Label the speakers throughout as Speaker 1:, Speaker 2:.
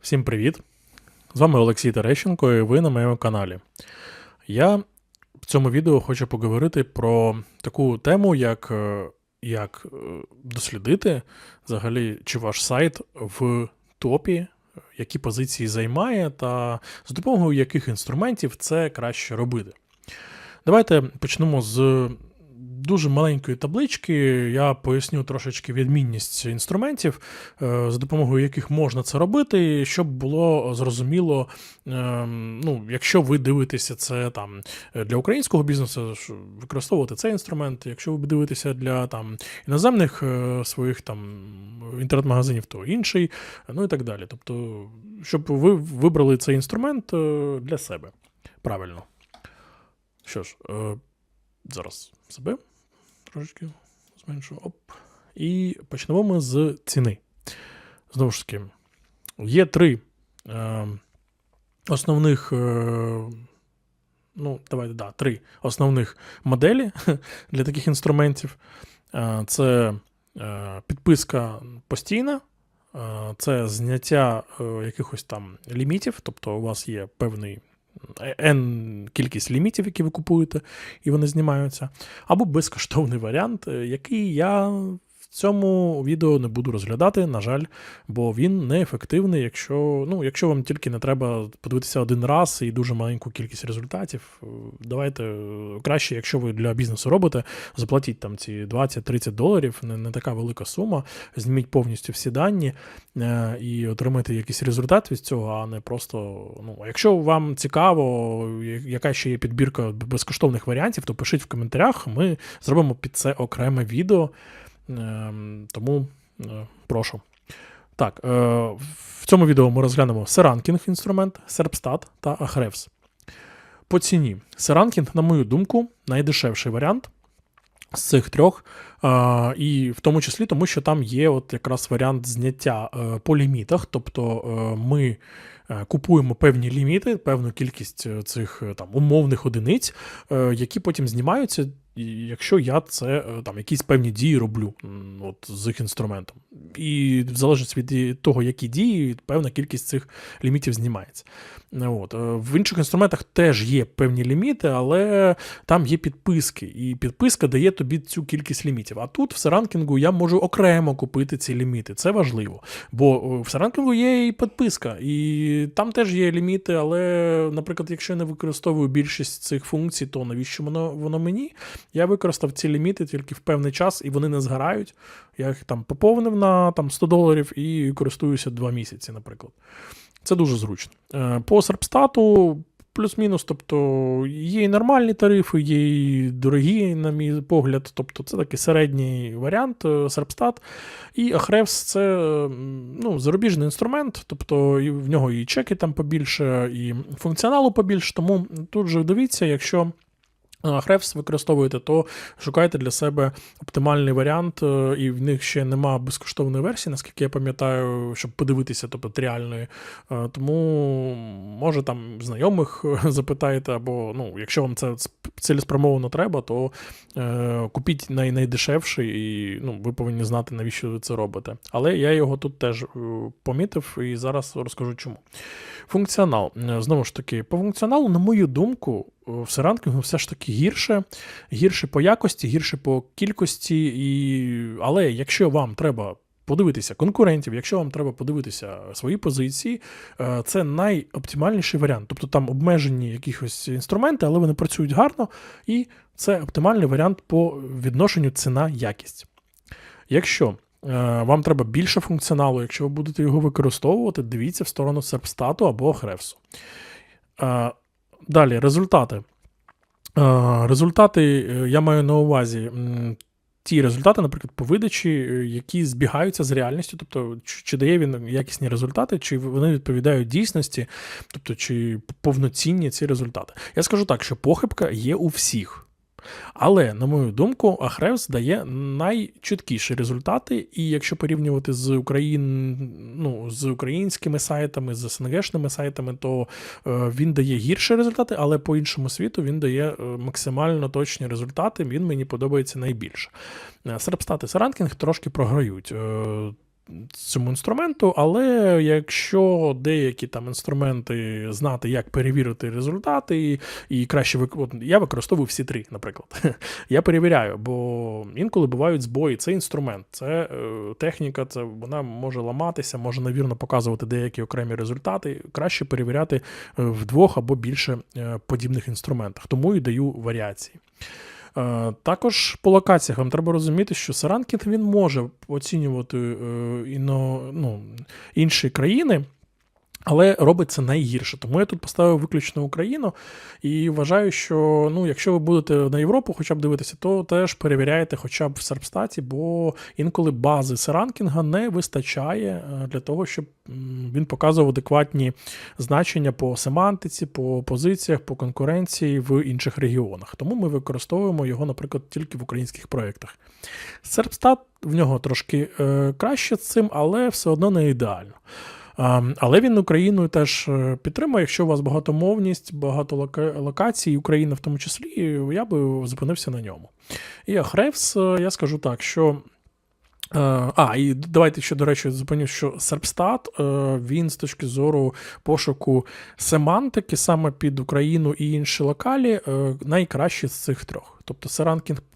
Speaker 1: Всім привіт! З вами Олексій Терещенко і ви на моєму каналі. Я в цьому відео хочу поговорити про таку тему, як, е, як е, дослідити взагалі, чи ваш сайт в топі, які позиції займає, та за допомогою яких інструментів це краще робити. Давайте почнемо з дуже маленької таблички. Я поясню трошечки відмінність інструментів, е, за допомогою яких можна це робити, щоб було зрозуміло, е, ну, якщо ви дивитеся це там для українського бізнесу, використовувати цей інструмент. Якщо ви дивитеся для там іноземних е, своїх там інтернет-магазинів, то інший, ну і так далі. Тобто, щоб ви вибрали цей інструмент для себе. Правильно. Що ж, зараз себе трошечки зменшу. Оп. І почнемо ми з ціни. Знову ж таки, є три е, основних. Е, ну, давайте, да, три основних моделі для таких інструментів. Е, це е, підписка постійна. Е, це зняття якихось там лімітів, тобто у вас є певний N кількість лімітів, які ви купуєте, і вони знімаються. Або безкоштовний варіант, е, який я цьому відео не буду розглядати, на жаль, бо він неефективний, якщо ну, якщо вам тільки не треба подивитися один раз і дуже маленьку кількість результатів. Е, давайте е, краще, якщо ви для бізнесу робите, заплатіть там ці 20-30 доларів, не, не така велика сума, зніміть повністю всі дані е, і отримайте якийсь результат від цього, а не просто. ну, Якщо вам цікаво, яка ще є підбірка безкоштовних варіантів, то пишіть в коментарях, ми зробимо під це окреме відео. Ем, тому е, прошу. Так, е, в цьому відео ми розглянемо Серанкінг інструмент, Serpstat та Ahrefs. По ціні. Серанкінг, на мою думку, найдешевший варіант з цих трьох. І в тому числі тому, що там є от якраз варіант зняття е, по лімітах. Тобто ми купуємо певні ліміти, певну кількість цих там умовних одиниць, які потім знімаються якщо я це е, там якісь певні дії роблю от, з їх інструментом. І в залежності від того, які дії, певна кількість цих лімітів знімається. От. Е, в інших інструментах теж є певні ліміти, але там є підписки, і підписка дає тобі цю кількість лімітів. А тут в Серанкінгу я можу окремо купити ці ліміти. Це важливо. Бо в Серанкінгу є і підписка, і там теж є ліміти, але, наприклад, якщо я не використовую більшість цих функцій, то навіщо воно воно мені? Я використав ці ліміти тільки в певний час, і вони не згорають. Я їх там поповнив на там, 100 доларів і користуюся 2 місяці, наприклад. Це дуже зручно. Е, по Серпстату плюс-мінус, тобто є і нормальні тарифи, є і дорогі, на мій погляд. Тобто це такий середній варіант Серпстат. І Ahrefs це ну, зарубіжний інструмент, тобто в нього і чеки там побільше, і функціоналу побільше. Тому тут же дивіться, якщо. Хревс використовуєте, то шукайте для себе оптимальний варіант, е, і в них ще нема безкоштовної версії, наскільки я пам'ятаю, щоб подивитися, тобто реальної. Е, тому може там знайомих запитаєте, або ну, якщо вам це цілеспрямовано треба, то е, купіть най найдешевший, і ну, ви повинні знати, навіщо ви це робите. Але я його тут теж е, помітив і зараз розкажу чому. Функціонал. Знову ж таки, по функціоналу, на мою думку, в серанкінгу все ж таки гірше, гірше по якості, гірше по кількості. І... Але якщо вам треба подивитися конкурентів, якщо вам треба подивитися свої позиції, е, це найоптимальніший варіант. Тобто там обмежені якісь інструменти, але вони працюють гарно, і це оптимальний варіант по відношенню ціна-якість. Якщо е, вам треба більше функціоналу, якщо ви будете його використовувати, дивіться в сторону серпстату або Хревсу. Е, Далі, результати. Результати, е, я маю на увазі ті результати, наприклад, по видачі, е, які збігаються з реальністю, тобто, чи дає він якісні результати, чи вони відповідають дійсності, тобто, чи повноцінні ці результати. Я скажу так, що похибка є у всіх. Але, на мою думку, Ahrefs дає найчіткіші результати, і якщо порівнювати з Україн, ну, з українськими сайтами, з СНГшними сайтами, то е, він дає гірші результати, але по іншому світу він дає е, максимально точні результати. Він мені подобається найбільше. Серпстат і Ранкінг трошки програють. Цьому інструменту, але якщо деякі там інструменти знати, як перевірити результати, і, краще вик... Я використовую всі три, наприклад. Я перевіряю, бо інколи бувають збої. Це інструмент, це е, техніка, це вона може ламатися, може невірно показувати деякі окремі результати. Краще перевіряти е, в двох або більше е, подібних інструментах. Тому і даю варіації. Е, Також по локаціях вам треба розуміти, що Саранкінг він може оцінювати е, іно, ну, інші країни. Але робить це найгірше. Тому я тут поставив виключно Україну і вважаю, що ну, якщо ви будете на Європу хоча б дивитися, то теж перевіряєте хоча б в Серпстаті, бо інколи бази Серанкінга не вистачає е, для того, щоб він показував адекватні значення по семантиці, по позиціях, по конкуренції в інших регіонах. Тому ми використовуємо його, наприклад, тільки в українських проєктах. Серпстат в нього трошки е, краще з цим, але все одно не ідеально. Але він Україною теж е, підтримує. Якщо у вас багатомовність, багато локацій, Україна в тому числі, я би зупинився на ньому. І Ахревс, е, я скажу так, що. е, А, і давайте ще, до речі, зупиню, що Серпстат, е, він з точки зору пошуку семантики саме під Україну і інші локалі найкращий з цих трьох. Тобто Серанкінг про-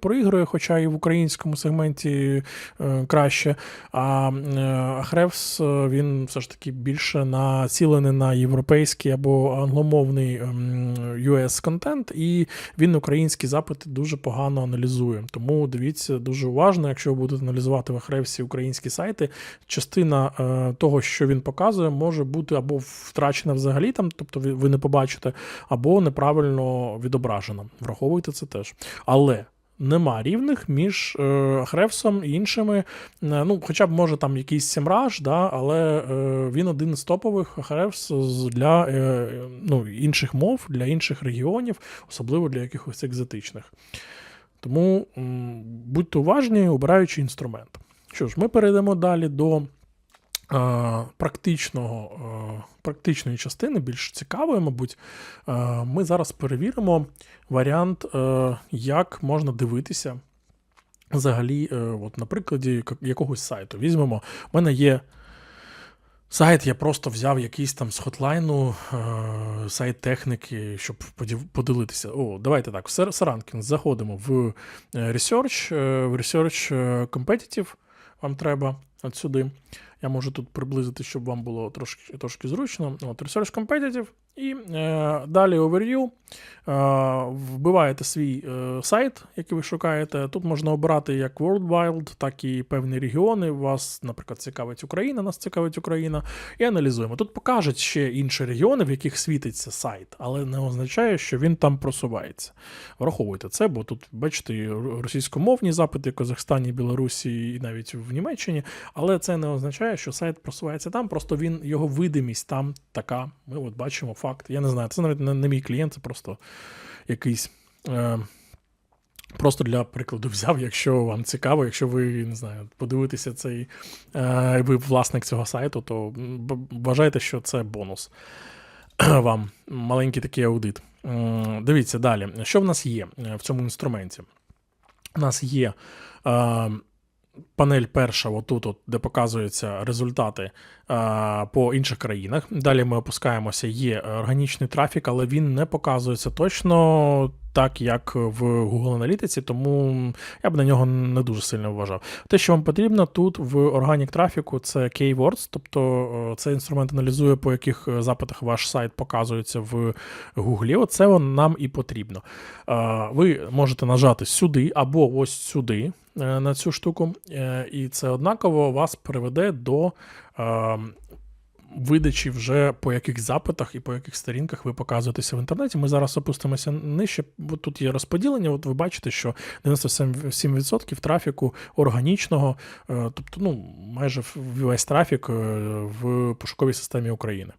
Speaker 1: проігрує, хоча і в українському сегменті е, краще. А е, Ахревс е, він все ж таки більше націлений на європейський або англомовний ем, US контент, і він українські запити дуже погано аналізує. Тому дивіться дуже уважно, якщо ви будете аналізувати в Ахревсі українські сайти, частина е, того, що він показує, може бути або втрачена взагалі, там, тобто ви не побачите, або неправильно відображена. Враховуйте це теж. Але нема рівних між е, Хревсом і іншими. Е, ну, хоча б може там якийсь Сімраж, да, але е, він один з топових Хревс для е, ну, інших мов, для інших регіонів, особливо для якихось екзотичних. Тому будьте уважні, обираючи інструмент. Що ж, ми перейдемо далі до практичного, е, практичної частини, більш цікавої, мабуть. Е, ми зараз перевіримо варіант, е, як можна дивитися взагалі, е, от на прикладі якогось сайту. Візьмемо, в мене є. Сайт я просто взяв якийсь там з хотлайну, е, сайт техніки, щоб поділ- поділитися. О, давайте так, в Сар- заходимо в е, Research, е, в Research е, Competitive вам треба от сюди. Я можу тут приблизити, щоб вам було трошки, трошки зручно. От, Research Competitive. І е, далі Overview. Е, вбиваєте свій е, сайт, який ви шукаєте. Тут можна обирати як World Wild, так і певні регіони. Вас, наприклад, цікавить Україна, нас цікавить Україна. І аналізуємо. Тут покажуть ще інші регіони, в яких світиться сайт, але не означає, що він там просувається. Враховуйте це, бо тут, бачите, російськомовні запити в Казахстані, Білорусі і навіть в Німеччині, але це не означає, що сайт просувається там, просто він його видимість там така. Ми от бачимо факт. Я не знаю, це навіть не, не мій клієнт, це просто якийсь. Е, Просто для прикладу взяв, якщо вам цікаво, якщо ви не знаю, подивитеся цей, е, ви власник цього сайту, то вважайте, що це бонус вам. Маленький такий аудит. М, Дивіться далі. Що в нас є е, в цьому інструменті? У нас є е, панель перша, отут, от, де показуються результати е, по інших країнах. Далі ми опускаємося, є органічний трафік, але він не показується точно так, як в Google Аналітиці, тому я б на нього не дуже сильно вважав. Те, що вам потрібно тут в органік трафіку, це keywords, тобто е, цей інструмент аналізує, по яких е, запитах ваш сайт показується в Google. Оце нам і потрібно. Е, Ви можете нажати сюди або ось сюди на цю штуку, і це однаково вас приведе до е, видачі вже по яких запитах і по яких сторінках ви показуєтеся в інтернеті. Ми зараз опустимося нижче, бо тут є розподілення. От ви бачите, що 97% трафіку органічного, е, тобто ну, майже весь трафік е, в пошуковій системі України.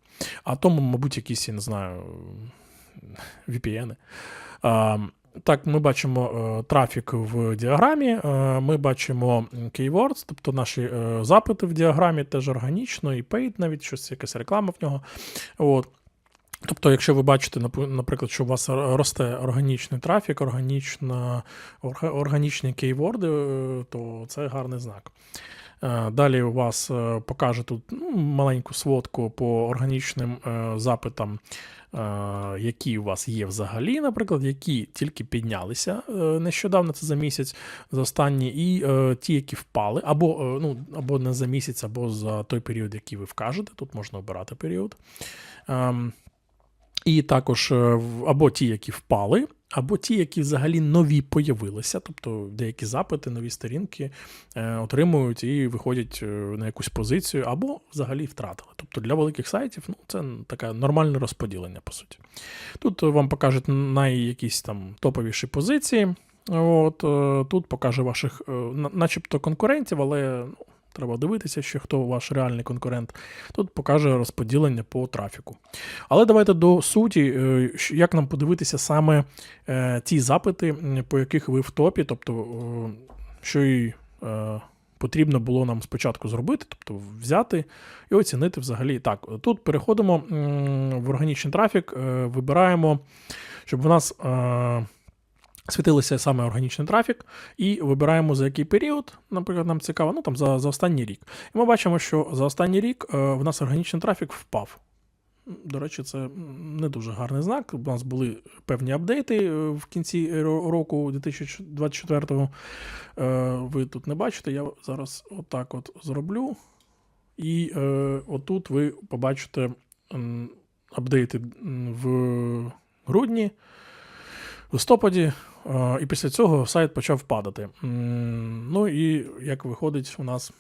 Speaker 1: А тому, мабуть, якісь, я не знаю, VPN. Так, ми бачимо е, трафік в діаграмі, е, ми бачимо keywords, тобто наші е, запити в діаграмі теж органічно, і paid навіть щось, якась реклама в нього. От. Тобто, якщо ви бачите, наприклад, що у вас росте органічний трафік, органічна, органічні кейворди, то це гарний знак. Е, Далі у вас е, покаже тут ну, маленьку сводку по органічним е, запитам, які у вас є взагалі, наприклад, які тільки піднялися нещодавно, це за місяць, за останні, і ті, які впали, або, ну, або не за місяць, або за той період, який ви вкажете. Тут можна обирати період. Ем, і також або ті, які впали, або ті, які взагалі нові появилися, тобто деякі запити, нові сторінки е, отримують і виходять е, на якусь позицію, або взагалі втратили. Тобто для великих сайтів ну, це таке нормальне розподілення, по суті. Тут е, вам покажуть най якісь там топовіші позиції. От, тут покаже ваших, на- начебто, конкурентів, але ну, треба дивитися, що хто ваш реальний конкурент. Тут покаже розподілення по трафіку. Але давайте до суті, е, як нам подивитися саме е, ті запити, по яких ви в топі, тобто, що і е, потрібно було нам спочатку зробити, тобто взяти і оцінити взагалі. Так, тут переходимо в органічний трафік, вибираємо, щоб у нас. Світилися саме органічний трафік, і вибираємо за який період, наприклад, нам цікаво, ну там за, за останній рік. І ми бачимо, що за останній рік е, в нас органічний трафік впав. До речі, це не дуже гарний знак. У нас були певні апдейти е, в кінці року 2024-го. Е, Ви тут не бачите. Я зараз отак от зроблю. І е, отут ви побачите апдейти в грудні, листопаді. е, І після цього сайт почав падати. Ну і як виходить, у нас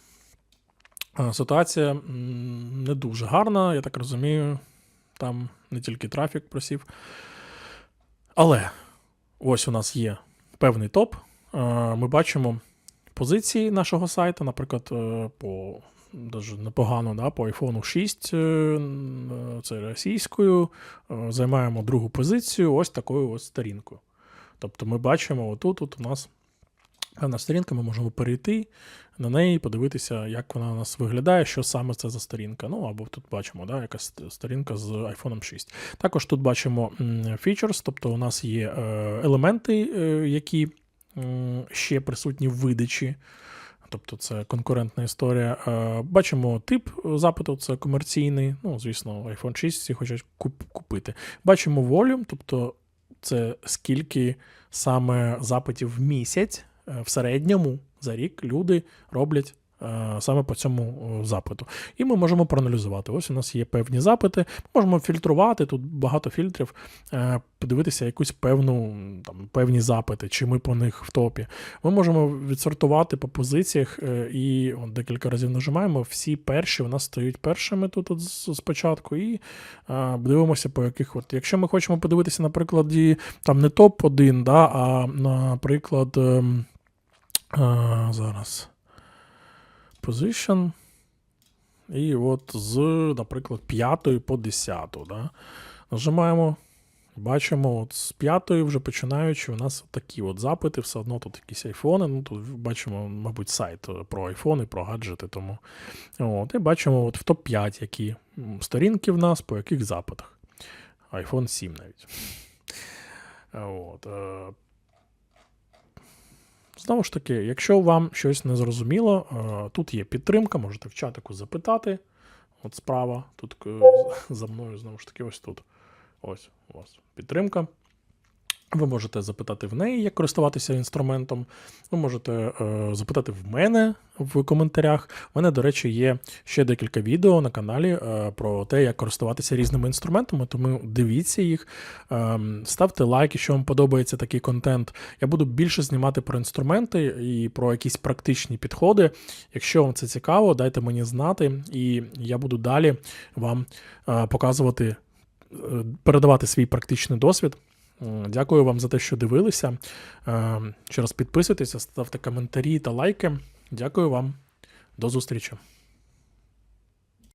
Speaker 1: е, ситуація не дуже гарна, я так розумію. Там не тільки трафік просів. Але ось у нас є певний топ. Е, Ми бачимо позиції нашого сайту, наприклад, по дуже непогано, да, по iPhone 6, е, це російською. е, Займаємо другу позицію ось такою ось сторінкою. Тобто ми бачимо, отут от у нас певна сторінка, ми можемо перейти на неї, подивитися, як вона у нас виглядає, що саме це за сторінка. Ну або тут бачимо, да, якась сторінка з iPhone 6. Також тут бачимо features, тобто у нас є е, елементи, е, які ще присутні в видачі. Тобто це конкурентна історія. Е, Бачимо тип запиту, це комерційний. Ну, звісно, iPhone 6 всі хочуть куп- купити. Бачимо волюм, тобто це скільки саме запитів в місяць е, в середньому за рік люди роблять е, саме по цьому запиту. І ми можемо проаналізувати. Ось у нас є певні запити, можемо фільтрувати, тут багато фільтрів, е, подивитися якусь певну там, певні запити, чи ми по них в топі. Ми можемо відсортувати по позиціях е, і от декілька разів нажимаємо. Всі перші у нас стають першими тут от спочатку, і е, дивимося, по яких. От, якщо ми хочемо подивитися, наприклад, там не топ-1, да, а, наприклад, ем, е, зараз. Position. І от з, наприклад, 5 по 10. Да? Нажимаємо, бачимо, от з 5 вже починаючи, у нас такі от запити, все одно тут якісь айфони. Ну, тут бачимо, мабуть, сайт е, про айфони, про гаджети. Тому. От, і бачимо от в топ-5, які сторінки в нас, по яких запитах. iPhone 7 навіть. От, е, Знову ж таки, якщо вам щось не зрозуміло, е, тут є підтримка, можете в чатику запитати. От справа, тут е, за мною, знову ж таки, ось тут. Ось у вас підтримка. Ви можете запитати в неї, як користуватися інструментом. Ви можете е, запитати в мене в коментарях. У мене, до речі, є ще декілька відео на каналі е, про те, як користуватися різними інструментами, тому дивіться їх, е, ставте лайк, якщо вам подобається такий контент. Я буду більше знімати про інструменти і про якісь практичні підходи. Якщо вам це цікаво, дайте мені знати, і я буду далі вам е, показувати, е, передавати свій практичний досвід. М, Дякую вам за те, що дивилися. Е, Ще раз підписуйтеся, ставте коментарі та лайки. Дякую вам. До зустрічі.